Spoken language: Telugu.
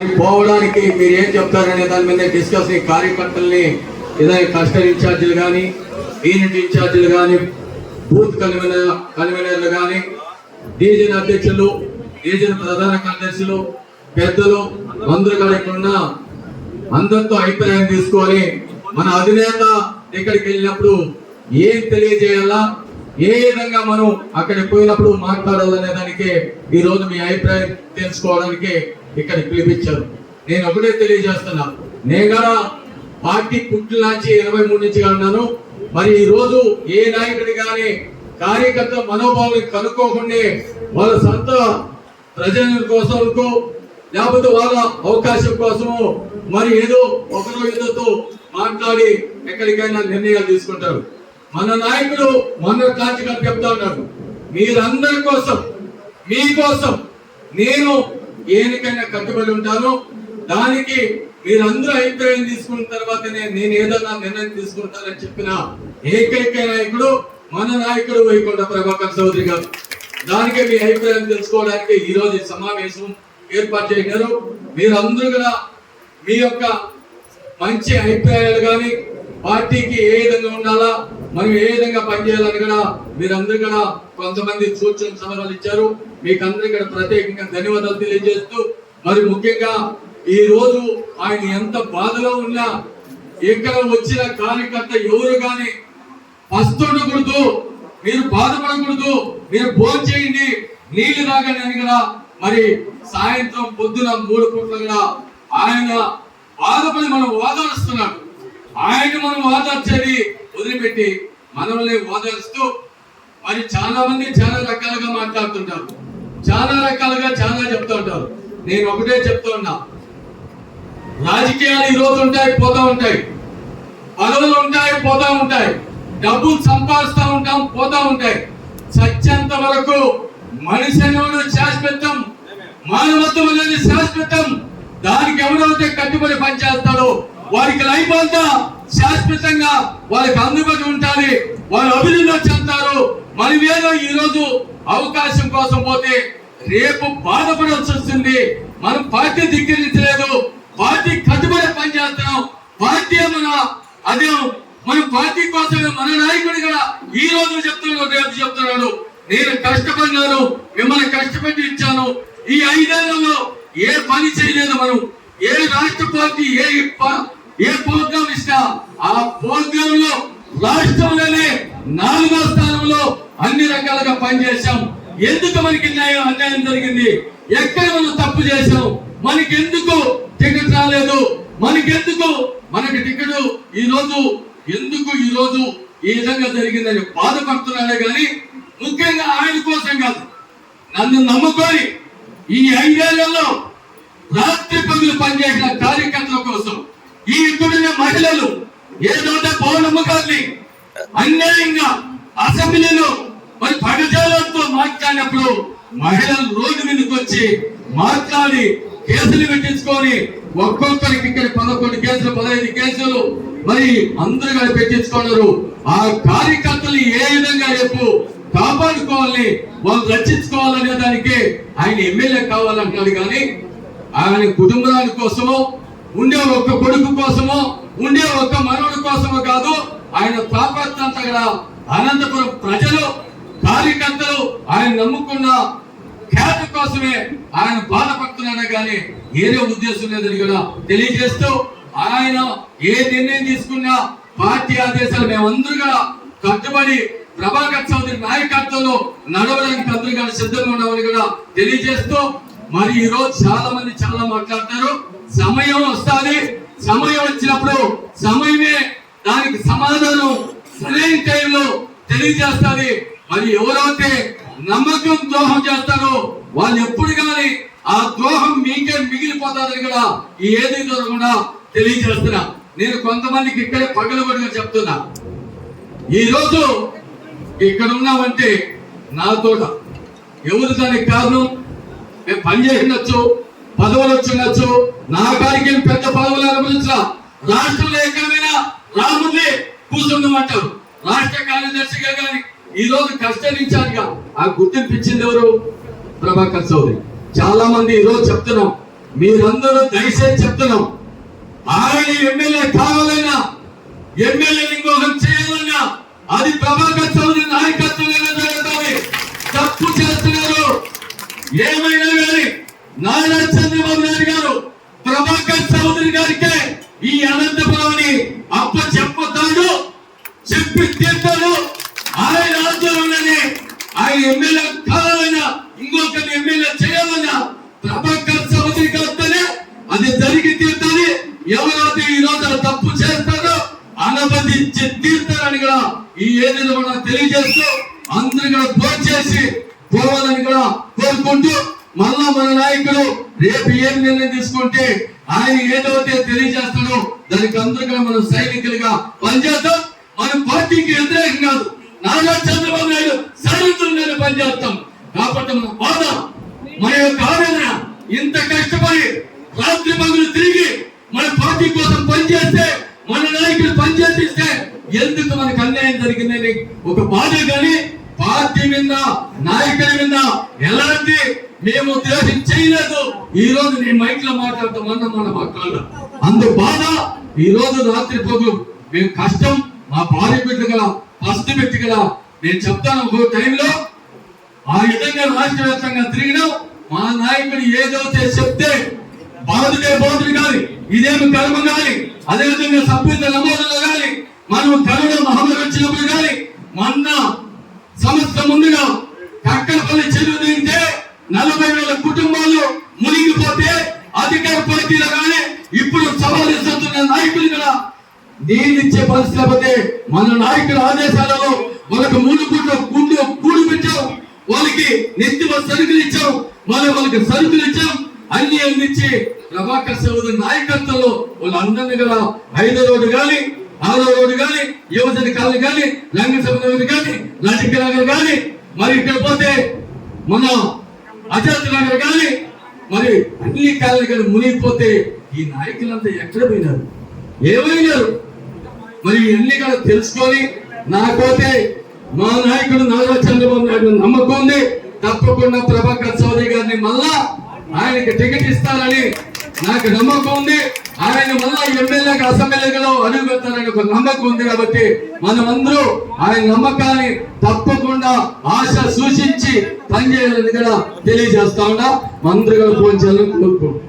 పోవడానికి మీరు ఏం చెప్తారనే దాని మీద డిస్కస్ కార్యకర్తల్ని ఏదైనా కస్టర్ ఇన్ఛార్జీలు కానీ యూనిట్ ఇన్ఛార్జీలు కానీ బూత్ కన్వీనర్ కన్వీనర్లు కానీ డివిజన్ అధ్యక్షులు డివిజన్ ప్రధాన కార్యదర్శులు పెద్దలు అందరూ కూడా ఇక్కడ ఉన్న అందరితో అభిప్రాయం తీసుకొని మన అధినేత ఇక్కడికి వెళ్ళినప్పుడు ఏం తెలియజేయాలా? ఏ విధంగా మనం అక్కడికి పోయినప్పుడు మాట్లాడాలనే దానికి ఈ రోజు మీ అభిప్రాయం తెలుసుకోవడానికి ఇక్కడికి పిలిపించారు. నేను ఒకటే తెలియజేస్తున్నా. నేను కూడా పార్టీ పుట్టిన నుంచి ఇరవై మూడు నుంచి ఉన్నాను. మరి ఈ రోజు ఏ నాయకుడి కానీ కార్యకర్త మనోభావాన్ని కనుక్కోకుండా వాళ్ళ సొంత ప్రజల కోసం లేకపోతే వాళ్ళ అవకాశం కోసము మరి ఏదో ఒకరో ఏదోతో మాట్లాడి ఎక్కడికైనా నిర్ణయాలు తీసుకుంటారు. మన నాయకుడు మన కాంచి గారు చెప్తా ఉన్నారు. మీరందరి కోసం మీకోసం నేను ఏనికైనా కట్టుబడి ఉంటాను. దానికి మీరందరూ అభిప్రాయం తీసుకున్న తర్వాతనే నేను ఏదన్నా నిర్ణయం తీసుకుంటానని చెప్పిన ఏకైక నాయకుడు మన నాయకుడు వైకుంఠ ప్రభాకర్ చౌదరి గారు. దానికే మీ అభిప్రాయం తెలుసుకోవడానికి ఈ రోజు ఈ సమావేశం ఏర్పాటు చేశారు. మీరందరూ కూడా మీ యొక్క మంచి అభిప్రాయాలు కానీ పార్టీకి ఏ విధంగా ఉండాలా మనం ఏ విధంగా పనిచేయాలని కూడా మీరందరూ కూడా కొంతమంది సూచన సలహాలు ఇచ్చారు. మీకు అందరికీ ఇక్కడ ప్రత్యేకంగా ధన్యవాదాలు తెలియజేస్తూ మరి ముఖ్యంగా ఈ రోజు ఆయన ఎంత బాధలో ఉన్నా ఇక్కడ వచ్చిన కార్యకర్త ఎవరు కానీ ఉండకూడదు మీరు బాధపడకూడదు మీరు భోజనం చేయండి నీళ్ళు తాగండి అని కూడా మరి సాయంత్రం పొద్దున మూడు పూట్ల కూడా ఆయన బాధపడి మనం ఓదారుస్తున్నాడు ఆయన మనం ఓదార్చేది వదిలిపెట్టి మనల్ని ఓదరుస్తూ మరి చాలా మంది చాలా రకాలుగా మాట్లాడుతుంటారు. చాలా రకాలుగా చాలా చెప్తూ ఉంటారు. నేను ఒకటే చెప్తూ ఉన్నా. రాజకీయాలు ఈ రోజు ఉంటాయి పోతా ఉంటాయి. పదవులు ఉంటాయి పోతా ఉంటాయి. డబ్బు సంపాదిస్తా ఉంటాం పోతా ఉంటాయి. సత్యంత వరకు మనిషి అనేవాడు శాశ్వతం మానవత్వం అనేది శాశ్వతం. దానికి ఎవరైతే కట్టుబడి పనిచేస్తాడో వారికి లైఫ్ అంతా శాశ్వతంగా వాళ్ళకి అందుబాటు ఉండాలి. వాళ్ళు అభివృద్ధి చెందుతారు. మనమేదో ఈ ఈరోజు అవకాశం కోసం పోతే రేపు బాధపడాల్సి వస్తుంది. మనం పార్టీ ధిక్కరించలేదు. పార్టీ కట్టుబడి పనిచేస్తున్నాం. పార్టీ మన అదే మన పార్టీ కోసమే మన నాయకుడు కూడా ఈ రోజు చెప్తున్నాడు రేపు చెప్తున్నాడు. నేను కష్టపడినాను మిమ్మల్ని కష్టపెట్టి ఇచ్చాను. ఈ ఐదేళ్ళలో ఏ పని చేయలేదు మనం. ఏ రాష్ట్ర పార్టీ ఏ ప- ఏ ప్రోగ్రాం ఇచ్చినా ఆ ప్రోగ్రామ్లో రాష్ట్రంలోనే నాలుగో స్థానంలో అన్ని రకాలుగా పనిచేశాం. ఎందుకు మనకి న్యాయం అన్యాయం జరిగింది? ఎక్కడ మనం తప్పు చేశాం? మనకి ఎందుకు టికెట్ రాలేదు? మనకెందుకు మనకి టికెట్? ఈ రోజు ఎందుకు ఈ రోజు ఈ విధంగా జరిగిందని బాధపడుతున్నాడే కానీ ముఖ్యంగా ఆయన కోసం కాదు. నన్ను నమ్ముకొని ఈ ఐదేళ్ళలో రాత్రి పనులు పనిచేసిన కార్యకర్తల కోసం ఈ ఇక్కడున్న మహిళలు ఏదో పౌర్ణమ్మ గారిని అన్యాయంగా అసెంబ్లీలో మరి పదజాలతో మాట్లాడినప్పుడు మహిళలు రోడ్డు మీదకి వచ్చి మాట్లాడి కేసులు పెట్టించుకొని ఒక్కొక్కరికి ఇక్కడ పదకొండు కేసులు పదహైదు కేసులు మరి అందరూ కానీ పెట్టించుకున్నారు. ఆ కార్యకర్తలు ఏ విధంగా రేపు కాపాడుకోవాలని వాళ్ళు రక్షించుకోవాలనే దానికి ఆయన ఎమ్మెల్యే కావాలంటున్నాడు. కానీ ఆయన కుటుంబాల కోసమో ఉండే ఒక్క కొడుకు కోసమో ఉండే ఒక్క మనవుడి కోసమో కాదు ఆయన తాపత్రంతా కూడా అనంతపురం ప్రజలు కార్యకర్తలు ఆయన నమ్ముకున్న ఖ్యాతి కోసమే ఆయన బాధపడుతున్నాడు కానీ ఏదే ఉద్దేశం లేదని కూడా తెలియజేస్తూ ఆయన ఏ నిర్ణయం తీసుకున్నా పార్టీ ఆదేశాలు మేమందరూ కూడా కట్టుబడి ప్రభాకర్ చౌదరి నాయకత్వంలో నడవడానికి అందరూ కూడా సిద్ధంగా ఉన్నామని కూడా తెలియజేస్తూ మరి ఈరోజు చాలా మంది చాలా మాట్లాడతారు. సమయం వస్తుంది. సమయం వచ్చినప్పుడు సమయమే దానికి సమాధానం సరైన టైంలో తెలియజేస్తుంది. మరి ఎవరైతే నమ్మకం ద్రోహం చేస్తారో వాళ్ళు ఎప్పుడు కానీ ఆ ద్రోహం మీకే మిగిలిపోతారని కూడా ఈ ఏది కూడా తెలియజేస్తున్నా. నేను కొంతమందికి ఇక్కడే పగలబడిగా చెప్తున్నా. ఈ రోజు ఇక్కడ ఉన్నామంటే నా తోట. ఎవరు దానికి కారణం? మేము పనిచేసినచ్చు పదవులు వచ్చినచ్చు నా కాడికి పెద్ద పదవులు అనుభవించిన రాష్ట్రంలో ఎక్కడైనా రాముంది కూర్చుందామంటారు రాష్ట్ర కార్యదర్శిగా కానీ ఈ రోజు కష్టరించారుగా ఆ గుర్తింపు ఇచ్చింది ఎవరు? ప్రభాకర్ చౌదరి. చాలా మంది ఈ రోజు చెప్తున్నాం. మీరందరూ దయచేసి చెప్తున్నాం. ఆయన ఎమ్మెల్యే కావాలన్నా ఎమ్మెల్యే ఇంకొకరు చేయాలన్నా అది ప్రభాకర్ చౌదరి నాయకత్వంలో జరుగుతుంది. తప్పు చేస్తున్నారు. ఏమైనా కానీ నారా చంద్రబాబు నాయుడు గారు ప్రభాకర్ చౌదరి గారికే ఈ అనంతపురాన్ని అప్ప చెప్పుతాడు చెప్పి తీర్తాడు ఆయన ఆందోళనని ఆయన ఎమ్మెల్యే కావాలన్నా ఇంకొక ఎమ్మెల్యే చేయాలన్నా ప్రభాకర్ చౌదరి గారితోనే అది జరిగి తీరుతుంది ఎవరైతే ఈ రోజు తప్పు చేస్తారో అనుమతించి తీర్తారని కూడా ఈ ఏరియాలో మనం తెలియజేస్తూ అందరూ కూడా ఫోన్ చేసి పోవాలని కూడా కోరుకుంటూ మళ్ళా మన నాయకులు రేపు ఏం నిర్ణయం తీసుకుంటే ఆయన ఏదైతే తెలియజేస్తాడో దానికి అందరికీ మనం సైనికులుగా పనిచేద్దాం మన పార్టీకి వ్యతిరేకం కాదు. నారా చంద్రబాబు నాయుడు సైనికులుగానే పనిచేస్తాం. కాబట్టి మన బాధ మన యొక్క ఆవేదన ఇంత కష్టపడి రాత్రి పగులు తిరిగి మన పార్టీ కోసం పనిచేస్తే మన నాయకులు పనిచేసిస్తే ఎందుకు మనకు అన్యాయం జరిగిందని ఒక బాధ కానీ పార్టీ మీద నాయకుల మీద ఎలాంటి మేము ద్వేషం చేయలేదు ఈ రోజు నేను మైక్లో మాట్లాడతాం అన్న మన మక్కలు అందు బాధ ఈ రోజు రాత్రి పగులు మేము కష్టం మా భార్య బిడ్డ గల ఫస్ట్ బిడ్డ గల నేను చెప్తాను ఒక టైంలో ఆ విధంగా రాష్ట్ర వ్యాప్తంగా తిరిగినాం మా నాయకుడు ఏదైతే చెప్తే బాధుడే బాధుడు కాదు ఇదేమి కర్మ కాని అదే విధంగా సభ్యత నమోదులో కాని మనం కరుణ మహమ్మారి వచ్చినప్పుడు కాని మొన్న సంవత్సరం ముందుగా కక్కలపల్లి చెరువు దిగితే నలభై వేల కుటుంబాలు మునిగిపోతే అధికార పార్టీలో కానీ ఇప్పుడు సవాలు ఇస్తున్న నాయకులు కూడా నీళ్ళు ఇచ్చే పరిస్థితి లేకపోతే మన నాయకుల ఆదేశాలలో వాళ్ళకి మూడు గుడ్లు గుండు కూడి పెట్టాం. వాళ్ళకి నిత్యమ సరుకులు ఇచ్చాం. మళ్ళీ వాళ్ళకి సరుకులు ఇచ్చాం. అన్ని అందించి ప్రభాకర్ చౌదరి నాయకత్వంలో వాళ్ళందరినీ కూడా ఐదో రోడ్డు కానీ ఆరో రోడ్డు కానీ యువజన కాలనీ కానీ రంగసభ సభ కానీ లజిక కానీ మరి ఇక్కడ పోతే మన అజాత్ నగర్ కానీ మరి అన్ని కాలనీ కానీ మునిగిపోతే ఈ నాయకులంతా ఎక్కడ పోయినారు? ఏమైనారు? మరి ఇవన్నీ కూడా తెలుసుకొని నాకోతే మా నాయకుడు నారా చంద్రబాబు నాయుడు నమ్మకం ఉంది. తప్పకుండా ప్రభాకర్ చౌదరి గారిని మళ్ళా ఆయనకి టికెట్ ఇస్తానని నాకు నమ్మకం ఉంది. ఆయన మళ్ళా ఎమ్మెల్యేగా అసెంబ్లీలో అడుగుపెట్టాలని ఒక నమ్మకం ఉంది కాబట్టి మనమందరూ ఆయన నమ్మకాన్ని తప్పకుండా ఆశ సూచించి పనిచేయాలని కూడా తెలియజేస్తా ఉన్నా. మంత్రులు ఫోన్ చేయాలని కోరుకుంటున్నాం.